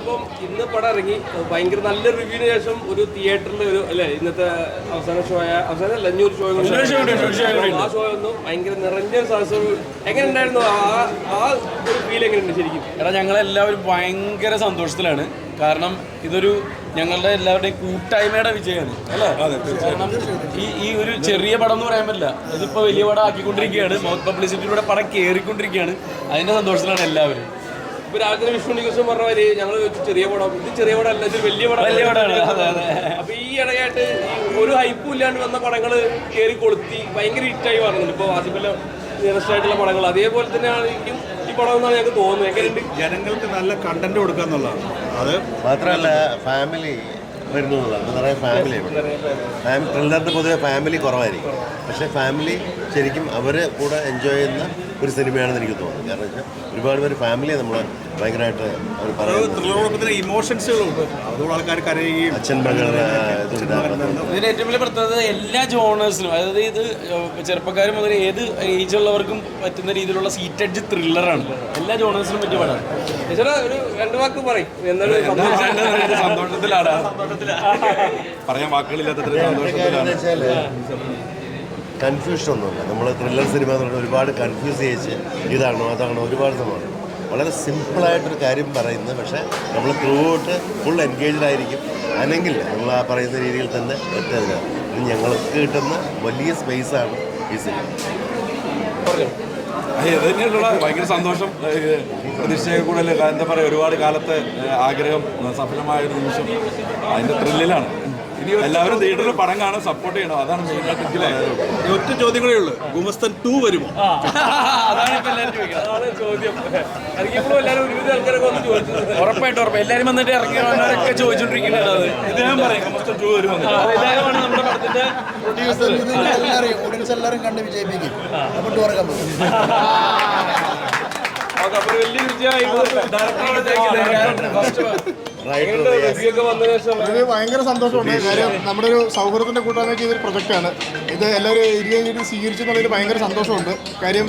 ഇന്നിപ്പം ഇന്ന് പടം ഇറങ്ങി ഭയങ്കര നല്ല റിവ്യൂവിന് ശേഷം ഒരു തിയേറ്ററിൽ ഒരു അല്ലെ ഇന്നത്തെ അവസാന ഷോ ആയ അവസാനം അല്ല ഒരു ഷോ ആ ഷോ ഒന്നും ഭയങ്കര നിറഞ്ഞ സദസ്സം എങ്ങനെ ഉണ്ടായിരുന്നു? ആ ആ ഒരു ഫീൽ എങ്ങനെ ഉണ്ട് ശരിക്കും? എടാ ഞങ്ങളെല്ലാവരും ഭയങ്കര സന്തോഷത്തിലാണ്. കാരണം ഇതൊരു ഞങ്ങളുടെ എല്ലാവരുടെയും കൂട്ടായ്മയുടെ വിജയമാണ് അല്ലേ? കാരണം ഈ ഈ ഒരു ചെറിയ പടം എന്ന് പറയാൻ പറ്റില്ല. ഇതിപ്പോ വലിയ പടം ആക്കിക്കൊണ്ടിരിക്കുകയാണ്. മൗത്ത് പബ്ലിസിറ്റിയിലൂടെ പടം കയറിക്കൊണ്ടിരിക്കുകയാണ് അതിന്റെ സന്തോഷത്തിലാണ് എല്ലാവരും. ഇപ്പൊ രാവിലെ വിഷ്ണു ദിവസം പറഞ്ഞ മാതിരി ഞങ്ങൾ ചെറിയ പടം. ഇത് ചെറിയ പടം അല്ല ഇത് വലിയ പടം. വലിയ പടമാണ്. അപ്പൊ ഈ ഇടയായിട്ട് ഒരു ഹൈപ്പും ഇല്ലാണ്ട് വന്ന പടങ്ങൾ കയറി കൊളുത്തി ഭയങ്കര ഹിറ്റായി പറഞ്ഞിട്ടുണ്ട് ഇപ്പൊ വാസിഫിലെ നിയറസ്റ്റ് ആയിട്ടുള്ള പടങ്ങൾ. അതേപോലെ തന്നെയാണ് എനിക്കും ഈ പടം എന്നാണ് ഞങ്ങൾക്ക് തോന്നുന്നത്. എങ്ങനെയുണ്ട്? ജനങ്ങൾക്ക് നല്ല കണ്ടന്റ് കൊടുക്കുക എന്നുള്ളതാണ്. അത് മാത്രമല്ല ഫാമിലി വരുന്നതാണ് എന്നുള്ളതാണ്. നിറയെ ഫാമിലി ഫാമിലി ത്രില്ലറിന്റെ പൊതുവെ ഫാമിലി കുറവായിരിക്കും. പക്ഷെ ഫാമിലി ശരിക്കും അവർ കൂടെ എൻജോയ് ചെയ്യുന്ന ഒരു സിനിമയാണെന്ന് എനിക്ക് തോന്നുന്നു. കാരണം വെച്ചാൽ ഒരുപാട് പേര് ഫാമിലിയെ നമ്മൾ ഭയങ്കരമായിട്ട് അവർ പറയുന്നത്. ആൾക്കാർ കരയുകയും അച്ഛൻ മകളുടെ ഇതിന്റെ ഏറ്റവും വലിയ പ്രത്യേകത എല്ലാ ജോണേഴ്സിനും അതായത് ഇത് ചെറുപ്പക്കാർ മുതൽ ഏത് ഏജ് ഉള്ളവർക്കും പറ്റുന്ന രീതിയിലുള്ള സീറ്റ് സീറ്റഡ് ത്രില്ലറാണ് എല്ലാ ജോണേഴ്സിനും പറ്റിയ പടമാണ് ചേട്ടാ ഒരു രണ്ട് വാക്ക് പറയും. എന്നാലും സന്തോഷത്തിലാണ്. പറയാൻ വാക്കുകളില്ലാത്ത കൺഫ്യൂഷൻ ഒന്നുമില്ല. നമ്മൾ ത്രില്ലർ സിനിമ എന്ന് പറഞ്ഞാൽ ഒരുപാട് കൺഫ്യൂസ് ചെയ്യിച്ച് ഇതാണോ അതാണോ ഒരുപാട് സംഭവം. വളരെ സിമ്പിളായിട്ടൊരു കാര്യം പറയുന്നത്. പക്ഷേ നമ്മൾ ത്രൂ ഔട്ട് ഫുൾ എൻഗേജ്ഡ് ആയിരിക്കും. അല്ലെങ്കിൽ നമ്മൾ ആ പറയുന്ന രീതിയിൽ തന്നെ ഇത് ഞങ്ങൾക്ക് കിട്ടുന്ന വലിയ സ്പേസാണ് ഈ സിനിമ ഇത് തന്നെയുള്ള ഭയങ്കര സന്തോഷം. പ്രതീക്ഷയെ കൂടുതൽ എന്താ പറയുക ഒരുപാട് കാലത്തെ ആഗ്രഹം സഫലമായ ഒരു നിമിഷം അതിന്റെ ത്രില്ലിലാണ് എല്ലാവരും തിയേറ്ററിൽ പടം കാണാൻ സപ്പോർട്ട് ചെയ്യണം. അതാണ് മെയിൻ ആയിട്ട് ഒറ്റ ചോദ്യങ്ങളേ ഉള്ളൂ. ഗുമസ്തൻ ടു വരുമോ? അതാണ് ഇപ്പൊ എല്ലാവരും ചോദിക്കുന്നത്. അതാണ് ചോദ്യം. ഇറങ്ങിയപ്പോഴും എല്ലാവരും ഒരുവിധ ആൾക്കാരൊക്കെ വന്ന് ചോദിച്ചത് ഉറപ്പായിട്ടും ഉറപ്പ് എല്ലാവരും വന്നിട്ട് ഇറങ്ങിയവരൊക്കെ ചോദിച്ചോണ്ടിരിക്കുന്നത് ഇത് ഞാൻ പറയും. ഗുമസ്തൻ ടു വരുമോ നമ്മുടെ പടത്തിന്റെ എല്ലാവരും ഓഡിയൻസ് എല്ലാവരും കണ്ട് വിജയിപ്പിക്കും. അപ്പോൾ ടൂറൊക്കെ വലിയ വിജയമായി ഇത് ഭയങ്കര സന്തോഷമുണ്ട്. കാര്യം നമ്മുടെ ഒരു സൗഹൃദത്തിന്റെ കൂട്ടായ്മ ചെയ്തൊരു പ്രൊജക്റ്റാണ് ഇത് എല്ലാവരും ഇരിക്കുകയും ചെയ്ത് സ്വീകരിച്ചു എന്നുള്ളതിൽ ഭയങ്കര സന്തോഷമുണ്ട്. കാര്യം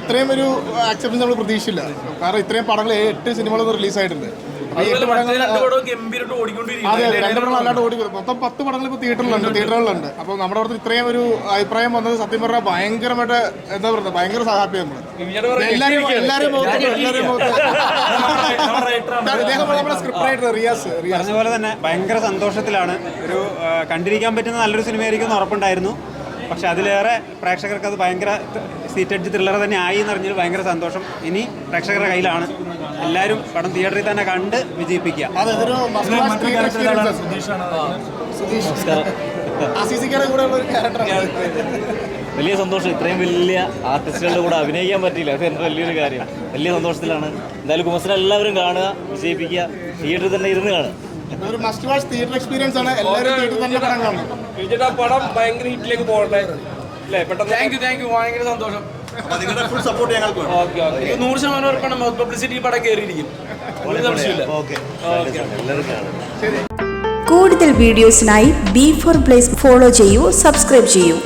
ഇത്രയും ഒരു ആക്സെപ്റ്റൻസ് നമ്മൾ പ്രതീക്ഷിച്ചില്ല. കാരണം ഇത്രയും പടങ്ങൾ എട്ട് സിനിമകളൊന്നും റിലീസായിട്ടുണ്ട് രണ്ട് പടവും ഗംഭീരമായിട്ട് അതെ ഓടിക്കൊണ്ടിരിക്കുന്നത് അതെ രണ്ട് പടങ്ങൾ അല്ലാണ്ട് ഓടി മൊത്തം പത്ത് പടങ്ങൾ ഇപ്പോൾ തിയേറ്ററിലുണ്ട് തിയേറ്ററുകളിലുണ്ട്. അപ്പോൾ നമ്മുടെ അവിടുത്തെ ഇത്രയും ഒരു അഭിപ്രായം വന്നത് സത്യം പറഞ്ഞാൽ ഭയങ്കരമായിട്ട് എന്താ പറയുക ഭയങ്കര ഹാപ്പി നമ്മൾ എല്ലാവരും പറഞ്ഞ പോലെ തന്നെ ഭയങ്കര സന്തോഷത്തിലാണ്. ഒരു കണ്ടിരിക്കാൻ പറ്റുന്ന നല്ലൊരു സിനിമയായിരിക്കും എന്ന് ഉറപ്പുണ്ടായിരുന്നു. പക്ഷെ അതിലേറെ പ്രേക്ഷകർക്ക് അത് ഭയങ്കര സീറ്റഡ് ത്രില്ലർ തന്നെ ആയി എന്നറിഞ്ഞൊരു ഭയങ്കര സന്തോഷം ഇനി പ്രേക്ഷകരുടെ കയ്യിലാണ്. എല്ലാവരും പടം തിയേറ്ററിൽ തന്നെ കണ്ട് വിജയിപ്പിക്കുക. വലിയ സന്തോഷം. ഇത്രയും വലിയ ആർട്ടിസ്റ്റുകളുടെ കൂടെ അഭിനയിക്കാൻ പറ്റിയില്ല. അത് എന്റെ വലിയൊരു കാര്യം. വലിയ സന്തോഷത്തിലാണ്. എന്തായാലും കുമസിനെ എല്ലാവരും കാണുക വിജയിപ്പിക്കുക തിയേറ്ററിൽ തന്നെ ഇരുന്ന് കാണുക. ഒരു മസ്റ്റ് വാച്ച് തിയേറ്റർ എക്സ്പീരിയൻസ് ആണ്. എല്ലാവരും തിയേറ്ററിൽ തന്നെ പടം കാണണം വിജയുടെ പടം ഭയങ്കര ഹിറ്റിലേക്ക് പോകട്ടെ. അല്ലേ? പെട്ടെന്ന് താങ്ക് യു താങ്ക് യു ഭയങ്കര സന്തോഷം. നിങ്ങളുടെ ഫുൾ സപ്പോർട്ട് ഞങ്ങൾക്ക് വേണം. Okay okay. എനിക്ക് നൂറ് ശതമാനം ഉറപ്പാണ് മൗത്ത് പബ്ലിസിറ്റി പടം കയറിയിരിക്കും. ഒരു സംശയമില്ല ഓക്കെ. കൂടുതൽ വീഡിയോസിനായി ബി ഫോർ പ്ലേസ് ഫോളോ ചെയ്യൂ സബ്സ്ക്രൈബ് ചെയ്യൂ.